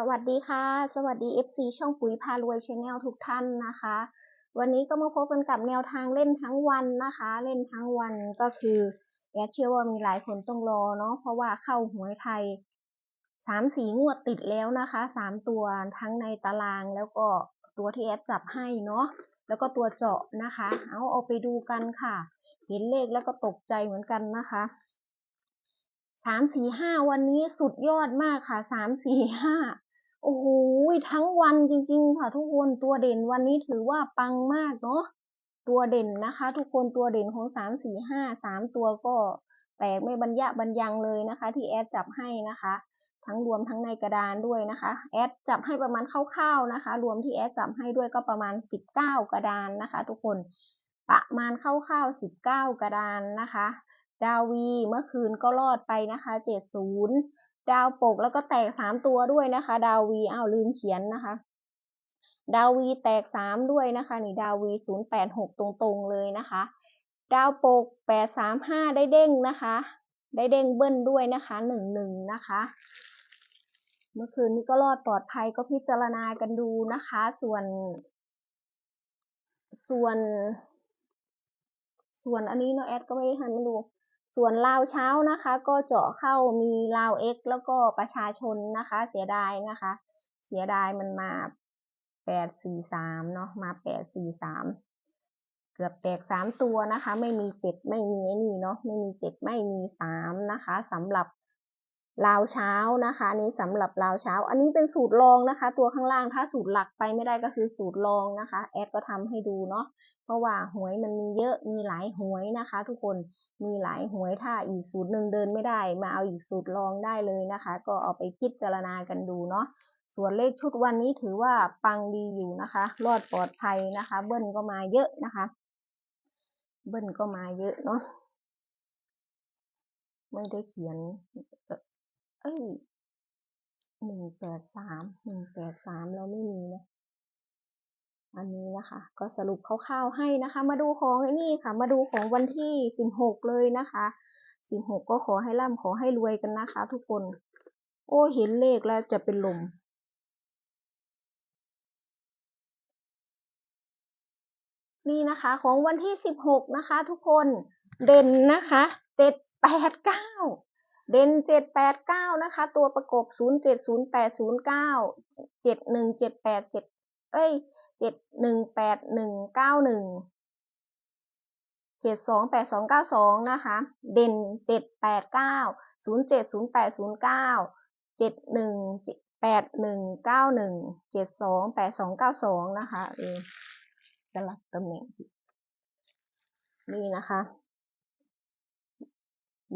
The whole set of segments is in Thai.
สวัสดีค่ะ สวัสดี FC ช่องปุ๋ยพารวยชาแนลทุกท่านนะคะ วันนี้ก็มาพบกันกับแนวทางเล่นทั้งวันนะคะ เล่นทั้งวันก็คือแอดเชื่อว่ามีหลายคนต้องรอเนาะเพราะว่าเข้าหวยไทยสามสีงวดติดแล้วนะคะสามตัวทั้งในตารางแล้วก็ตัวที่แอดจับให้เนาะแล้วก็ตัวเจาะนะคะ เอาเอาไปดูกันค่ะ เห็นเลขแล้วก็ตกใจเหมือนกันนะคะสามสี่ห้าวันนี้สุดยอดมากค่ะสามสี่ห้า โอ้โหทั้งวันจริงๆ ค่ะทุกคนตัวเด่นวันนี้ถือว่าปังมากเนาะตัวเด่นนะคะ ทุกคนตัวเด่นของสามสี่ห้าสามตัวก็แตกไม่บรรยะบรรยังเลยนะคะ ที่แอดจับให้นะคะ ทั้งรวมทั้งในกระดานด้วยนะคะแอดจับให้ประมาณคร่าวๆนะคะ รวมที่แอดจับให้ด้วยก็ประมาณสิบเก้ากระดานนะคะ ทุกคนประมาณคร่าวๆสิบเก้ากระดานนะคะ ดาวีเมื่อคืนก็รอดไปนะคะเจ็ ดาวปกแล้วก็แตกสามตัวด้วยนะคะ ดาววีอ้าวลืมเขียนนะคะ ดาววีแตกสามด้วยนะคะนี่ดาววีศูนย์แปดหกตรงๆเลยนะคะ ดาวปกแปดสามห้าได้เด้งนะคะ ได้เด้งเบิ้ลด้วยนะคะหนึ่งหนึ่งนะคะ เมื่อคืนนี้ก็รอดปลอดภัยก็พิจารณากันดูนะคะ ส่วน ส่วน ส่วนอันนี้เนาะแอดก็ไม่ได้ทันมาดู ส่วนลาวเช้านะคะก็เจาะเข้ามีลาวเอ็กแล้วก็ประชาชนนะคะ เสียดายนะคะ เสียดายมันมาแปดสี่สามเนาะมาแปดสี่สามเกือบแตกสามตัวนะคะ ไม่มีเจ็ดไม่มีนี่เนาะไม่มีเจ็ดไม่มีสามนะคะสำหรับ ลาวเช้านะคะนี้สำหรับลาวเช้า อันนี้เป็นสูตรรองนะคะ ตัวข้างล่างถ้าสูตรหลักไปไม่ได้ก็คือสูตรรองนะคะ แอดก็ทำให้ดูเนาะเพราะว่าหวยมันมีเยอะมีหลายหวยนะคะ ทุกคนมีหลายหวยถ้าอีกสูตรหนึ่งเดินไม่ได้ มาเอาอีกสูตรรองได้เลยนะคะ ก็เอาไปพิจารณากันดูเนาะส่วนเลขชุดวันนี้ถือว่าปังดีอยู่นะคะ รอดปลอดภัยนะคะ เบิ้ลก็มาเยอะนะคะ เบิ้ลก็มาเยอะเนาะไม่ได้เขียน เอ้ยหนึ่งแปดสามหนึ่งแปดสามเราไม่มีนะอันนี้นะคะ ก็สรุปคร่าวๆให้นะคะ มาดูของไอ้นี่ค่ะ มาดูของวันที่สิบหกเลยนะคะสิบหกก็ขอให้ร่ำขอให้รวยกันนะคะ ทุกคน โอ้เห็นเลขแล้วจะเป็นลมนี่นะคะของวันที่สิบหกนะคะ ทุกคนเด่นนะคะเจ็ดแปดเก้า เด่นเจ็ดแปดเก้านะคะ ตัวประกบศูนย์เจ็ดศูนย์แปดศูนย์เก้าเจ็ดหนึ่งเจ็ดแปดเจ็ดเอ้ยเจ็ดหนึ่งแปดหนึ่งเก้าหนึ่งเจ็ดสองแปดสองเก้าสองนะคะ เด่นเจ็ดแปดเก้าศูนย์เจ็ดศูนย์แปดศูนย์เก้าเจ็ดหนึ่งแปดหนึ่งเก้าหนึ่งเจ็ดสองแปดสองเก้าสองนะคะเออสลับตำแหน่งนี่นะคะ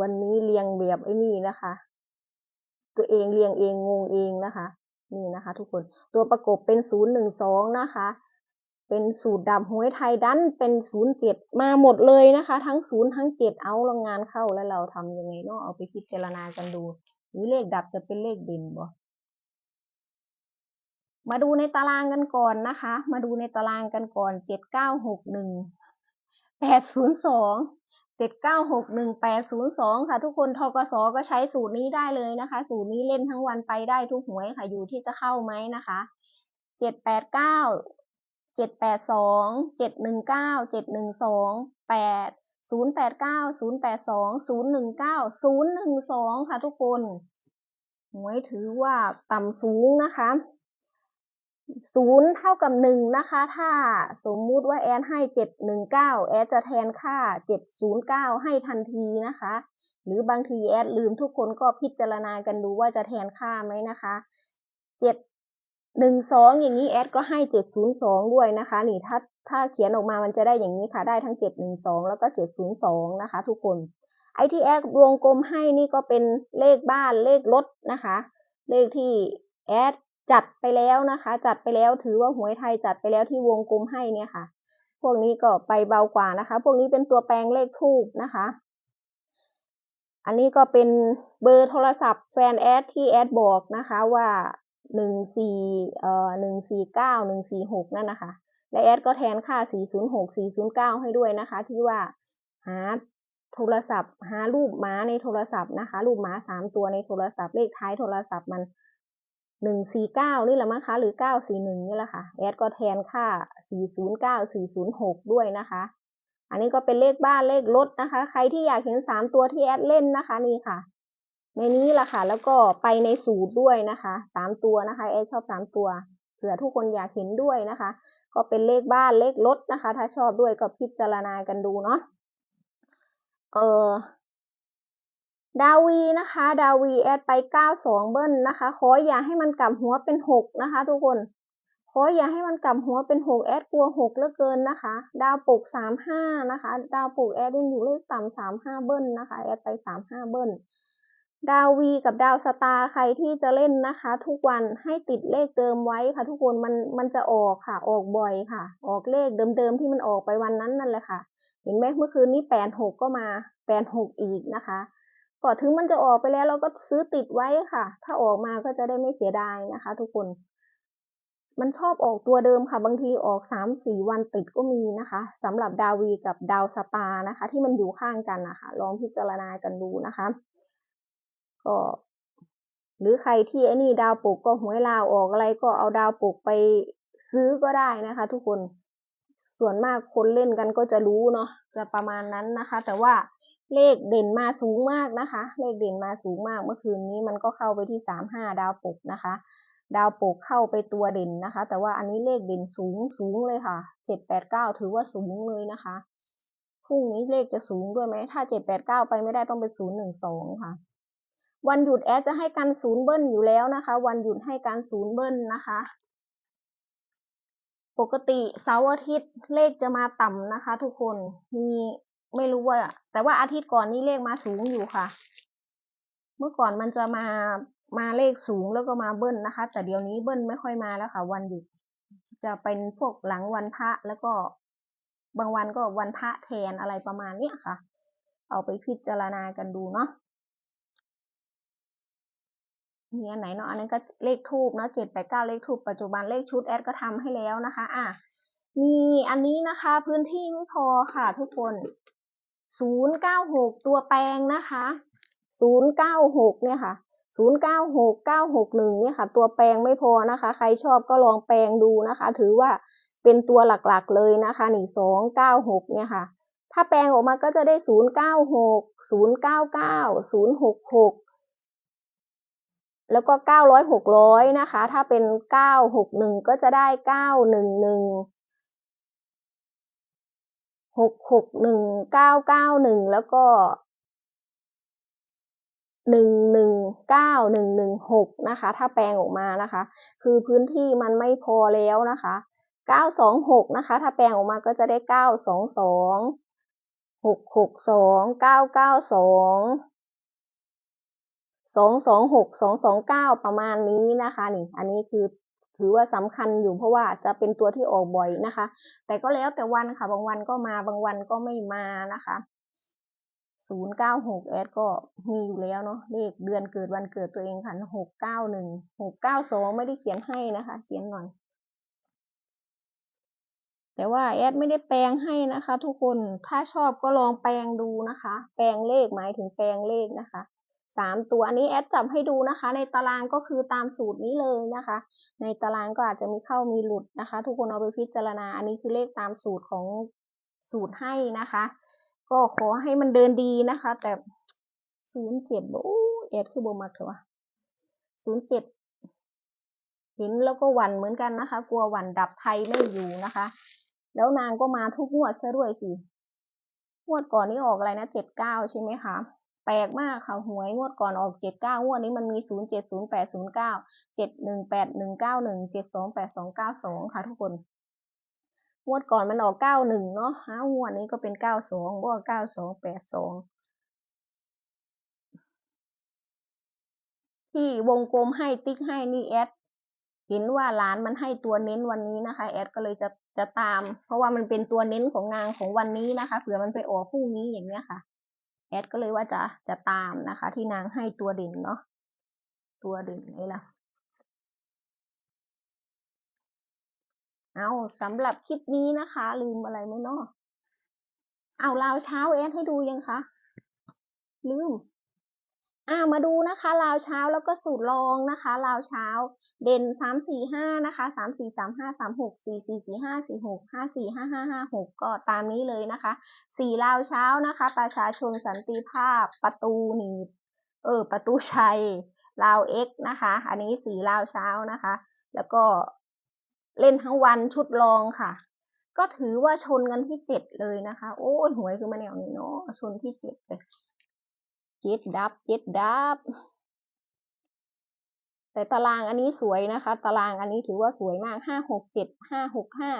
วันนี้เรียงแบบไอ้นี่นะคะ ตัวเองเรียงเองงงเองนะคะ นี่นะคะ ทุกคนตัวประกบเป็นศูนย์หนึ่งสองนะคะ เป็นสูตรดับหวยไทยดันเป็นศูนย์เจ็ดมาหมดเลยนะคะ ทั้งศูนย์ทั้งเจ็ดเอาโรงงานเข้าแล้วเราทำยังไงเนาะเอาไปพิจารณากันดู หรือเลขดับจะเป็นเลขเด่นบ่มาดูในตารางกันก่อนนะคะ มาดูในตารางกันก่อนเจ็ดเก้าหกหนึ่งแปดศูนย์สอง เจ็ดเก้าหกหนึ่งแปดศูนย์สองค่ะ ทุกคนทกสก็ใช้สูตรนี้ได้เลยนะคะ สูตรนี้เล่นทั้งวันไปได้ทุกหวยค่ะ อยู่ที่จะเข้าไหมนะคะเจ็ดแปดเก้าเจ็ดแปดสองเจ็ดหนึ่งเก้าเจ็ดหนึ่งสองแปดศูนย์แปดเก้าศูนย์แปดสองศูนย์หนึ่งเก้าศูนย์หนึ่งสองค่ะทุกคน หวยถือว่าต่ำสูงนะคะ ศูนย์เท่ากับหนึ่งนะคะ ถ้าสมมุติว่าแอนให้เจ็ดหนึ่งเก้าแอดจะแทนค่าเจ็ดศูนย์เก้าให้ทันทีนะคะ หรือบางทีแอดลืมทุกคนก็พิจารณากันดูว่าจะแทนค่าไหมนะคะเจ็ดหนึ่งสองอย่างนี้แอดก็ให้เจ็ดศูนย์สองด้วยนะคะ นี่ถ้าถ้าเขียนออกมามันจะได้อย่างนี้ค่ะได้ทั้งเจ็ดหนึ่งสองแล้วก็เจ็ดศูนย์สองนะคะ ทุกคนไอที่แอดวงกลมให้นี่ก็เป็นเลขบ้านเลขรถนะคะ เลขที่แอด จัดไปแล้วนะคะ จัดไปแล้วถือว่าหวยไทยจัดไปแล้วที่วงกลมให้เนี่ยค่ะ พวกนี้ก็ไปเบากว่านะคะ พวกนี้เป็นตัวแปลงเลขทูบนะคะ อันนี้ก็เป็นเบอร์โทรศัพท์แฟนแอดที่แอดบอกนะคะว่าหนึ่งสี่เอ่อหนึ่งสี่เก้าหนึ่งสี่หกนั่นนะคะ และแอดก็แทนค่าสี่ศูนย์หกสี่ศูนย์เก้าให้ด้วยนะคะ ที่ว่าหาโทรศัพท์ หารูปม้าในโทรศัพท์นะคะ รูปม้าสามตัวในโทรศัพท์เลขท้ายโทรศัพท์มัน หนึ่งสี่เก้านี่แหละมั้งคะหรือเก้าสี่หนึ่งนี่แหละค่ะแอดก็แทนค่าสี่ศูนย์เก้าสี่ศูนย์หกด้วยนะคะ อันนี้ก็เป็นเลขบ้านเลขรถนะคะ ใครที่อยากเห็นสามตัวที่แอดเล่นนะคะนี่ค่ะ ในนี้แหละค่ะ แล้วก็ไปในสูตรด้วยนะคะสามตัวนะคะแอดชอบสามตัวเผื่อทุกคนอยากเห็นด้วยนะคะ ก็เป็นเลขบ้านเลขรถนะคะ ถ้าชอบด้วยก็พิจารณากันดูเนาะเออ ดาวีนะคะ ดาวีแอดไปเก้าสองเบิ้ลนะคะ ขออย่าให้มันกลับหัวเป็นหกนะคะ ทุกคน ขออย่าให้มันกลับหัวเป็นหกแอดกลัวหกเหลือเกินนะคะ ดาวปลุกสามห้านะคะ ดาวปลุกแอดยังอยู่เลขต่ำสามห้าเบิ้ลนะคะ แอดไปสามห้าเบิ้ล ดาววีกับดาวสตาร์ใครที่จะเล่นนะคะ ทุกวันให้ติดเลขเดิมไว้ค่ะ ทุกคน มันมันจะออกค่ะ ออกบ่อยค่ะ ออกเลขเดิมๆที่มันออกไปวันนั้นนั่นแหละค่ะ เห็นไหมเมื่อคืนนี้แปดหกก็มาแปดหกอีกนะคะ ก็ถึงมันจะออกไปแล้วเราก็ซื้อติดไว้ค่ะ ถ้าออกมาก็จะได้ไม่เสียดายนะคะ ทุกคน มันชอบออกตัวเดิมค่ะ บางทีออกสามสี่วันติดก็มีนะคะสำหรับดาวีกับดาวสตาร์นะคะ ที่มันอยู่ข้างกันนะคะ ลองพิจารณากันดูนะคะ ก็หรือใครที่ไอ้นี่ดาวปลุกก็หวยลาวออกอะไรก็เอาดาวปลุกไปซื้อก็ได้นะคะ ทุกคนส่วนมากคนเล่นกันก็จะรู้เนาะจะประมาณนั้นนะคะ แต่ว่า เลขเด่นมาสูงมากนะคะ เลขเด่นมาสูงมากเมื่อคืนนี้มันก็เข้าไปที่สามห้าดาวปกนะคะ ดาวปกเข้าไปตัวเด่นนะคะ แต่ว่าอันนี้เลขเด่นสูงสูงเลยค่ะเจ็ดแปดเก้าถือว่าสูงเลยนะคะพรุ่งนี้เลขจะสูงด้วยไหมถ้าเจ็ดแปดเก้าไปไม่ได้ต้องเป็นศูนย์หนึ่งสองค่ะ วันหยุดแอดจะให้การศูนย์เบิ้ลอยู่แล้วนะคะ วันหยุดให้การศูนย์เบิ้ลนะคะปกติเสาร์อาทิตย์เลขจะมาต่ำนะคะ ทุกคนมี ไม่รู้ว่า แต่ว่าอาทิตย์ก่อนนี่เลขมาสูงอยู่ค่ะ เมื่อก่อนมันจะมามาเลขสูงแล้วก็มาเบิ้ลนะคะ แต่เดี๋ยวนี้เบิ้ลไม่ค่อยมาแล้วค่ะ วันหยุดจะเป็นพวกหลังวันพระแล้วก็บางวันก็วันพระแทนอะไรประมาณเนี้ยค่ะ เอาไปพิจารณากันดูเนาะมีอันไหนเนาะอันนั้นก็เลขทูบเนาะเจ็ดแปดเก้าเลขทูบปัจจุบันเลขชุดแอดก็ทำให้แล้วนะคะ อะมีอันนี้นะคะ พื้นที่ไม่พอค่ะทุกคน ศูนย์เก้าหกตัวแปลงนะคะศูนย์เนี่ยค่ะศูนย์เก้าหกเนี่ยค่ะ ตัวแปลงไม่พอนะคะ ใครชอบก็ลองแปลงดูนะคะ ถือว่าเป็นตัวหลักๆเลยนะคะหนึ่งสองเก้าหกเนี่ยค่ะ ถ้าแปลงออกมาก็จะได้ศูนย์เก้าหกศูนย์เก้าเก้าศูนย์หกหกแล้วก็เก้าร้อยหกร้อยนะคะ ถ้าเป็นเก้าหกหนึ่งก็จะได้เก้า หกหกหนึ่งเก้าเก้าหนึ่งแล้วก็หนึ่งหนึ่งเก้าหนึ่งหนึ่งหกนะคะ ถ้าแปลงออกมานะคะ คือพื้นที่มันไม่พอแล้วนะคะเก้าสองหกนะคะ ถ้าแปลงออกมาก็จะได้เก้าสองสองหกหกสองเก้าเก้าสองสองสองหกสองสองเก้าประมาณนี้นะคะนี่ อันนี้คือ ถือว่าสำคัญอยู่เพราะว่าจะเป็นตัวที่ออกบ่อยนะคะ แต่ก็แล้วแต่วันค่ะ บางวันก็มาบางวันก็ไม่มานะคะศูนย์เก้าหกแอดก็มีอยู่แล้วเนาะเลขเดือนเกิดวันเกิดตัวเองค่ะหกเก้าหนึ่งหกเก้าสองไม่ได้เขียนให้นะคะ เขียนหน่อย แต่ว่าแอดไม่ได้แปลงให้นะคะ ทุกคนถ้าชอบก็ลองแปลงดูนะคะ แปลงเลขหมายถึงแปลงเลขนะคะ สามตัวอันนี้แอดจับให้ดูนะคะ ในตารางก็คือตามสูตรนี้เลยนะคะ ในตารางก็อาจจะมีเข้ามีหลุดนะคะ ทุกคนเอาไปพิจารณา อันนี้คือเลขตามสูตรของสูตรให้นะคะ ก็ขอให้มันเดินดีนะคะ แต่ศูนย์เจ็ดโอ้แอดคือโบมักเถอะวะศูนย์เจ็ดเห็นแล้วก็หวั่นเหมือนกันนะคะ กลัวหวั่นดับไทยไม่อยู่นะคะ แล้วนางก็มาทุกงวดซะด้วยสิงวดก่อนนี้ออกอะไรนะเจ็ดเก้าใช่ไหมคะ แปลกมากค่ะหวยงวดก่อนออกเจ็ดเก้างวดนี้มันมีศูนย์เจ็ดศูนย์แปดศูนย์เก้าเจ็ดหนึ่งแปดหนึ่งเก้าหนึ่งเจ็ดสองแปดสองเก้าสองค่ะทุกคนงวดก่อนมันออกเก้าหนึ่งเนาะฮะงวดนี้ก็เป็นเก้าสองบวกเก้าสองแปดสองที่วงกลมให้ติ๊กให้นี่แอดเห็นว่าร้านมันให้ตัวเน้นวันนี้นะคะ แอดก็เลยจะจะตาม เพราะว่ามันเป็นตัวเน้นของนางของวันนี้นะคะเผื่อมันไปออกพรุ่งนี้อย่างเนี้ยค่ะ แอดก็เลยว่าจะจะตามนะคะ ที่นางให้ตัวเด่นเนาะตัวเด่นนี่ล่ะเอาสำหรับคลิปนี้นะคะ ลืมอะไรไหมเนาะเอาลาวเช้าแอดให้ดูยังคะลืมอ่ามาดูนะคะลาวเช้าแล้วก็สูตรรองนะคะลาวเช้า เด่นสามสี่ห้านะคะสามสี่สามห้าสามหกสี่สี่สี่ห้าสี่หกห้าสี่ห้าห้าห้าหกก็ตามนี้เลยนะคะสี่ลาวเช้านะคะ ประชาชนสันติภาพประตูหนีบเออประตูชัยลาวเอ็กนะคะ อันนี้สี่ลาวเช้านะคะ แล้วก็เล่นทั้งวันชุดรองค่ะ ก็ถือว่าชนกันที่เจ็ดเลยนะคะ โอ้ยหวยคือมาแนวนี้เนาะชนที่เจ็ดเลยเจ็ดดับเจ็ดดับ แต่ตารางอันนี้สวยนะคะ ตารางอันนี้ถือว่าสวยมากห้าหกเจ็ดห้าหกห้า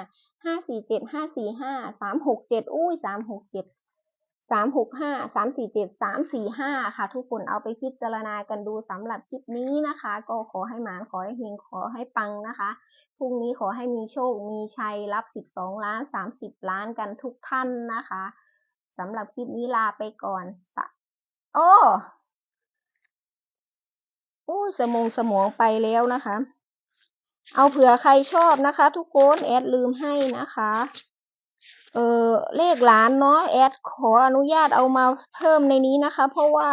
ห้าสี่เจ็ดห้าสี่ห้าสามหกเจ็ดอุ้ยสามหกเจ็ดสามหกห้าสามสี่เจ็ดสามสี่ห้าค่ะ ทุกคนเอาไปพิจารณากันดูสำหรับคลิปนี้นะคะ ก็ขอให้หมานขอให้เฮงขอให้ปังนะคะพรุ่งนี้ขอให้มีโชคมีชัยรับสิบสองล้านสามสิบล้านกันทุกท่านนะคะสำหรับคลิปนี้ลาไปก่อนสะโอ้ อ้ยสมองสมองไปแล้วนะคะ เอาเผื่อใครชอบนะคะ ทุกคนแอดลืมให้นะคะ เออเลขหลานเนาะแอดขออนุญาตเอามาเพิ่มในนี้นะคะ เพราะว่า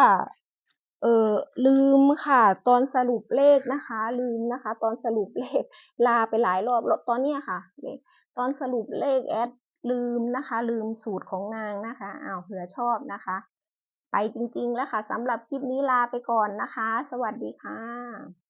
เออลืมค่ะ ตอนสรุปเลขนะคะ ลืมนะคะ ตอนสรุปเลขลาไปหลายรอบแล้วตอนเนี้ยค่ะตอนสรุปเลขแอดลืมนะคะ ลืมสูตรของนางนะคะอ้าวเผื่อชอบนะคะ ไปจริงๆแล้วค่ะสำหรับคลิปนี้ลาไปก่อนนะคะ สวัสดีค่ะ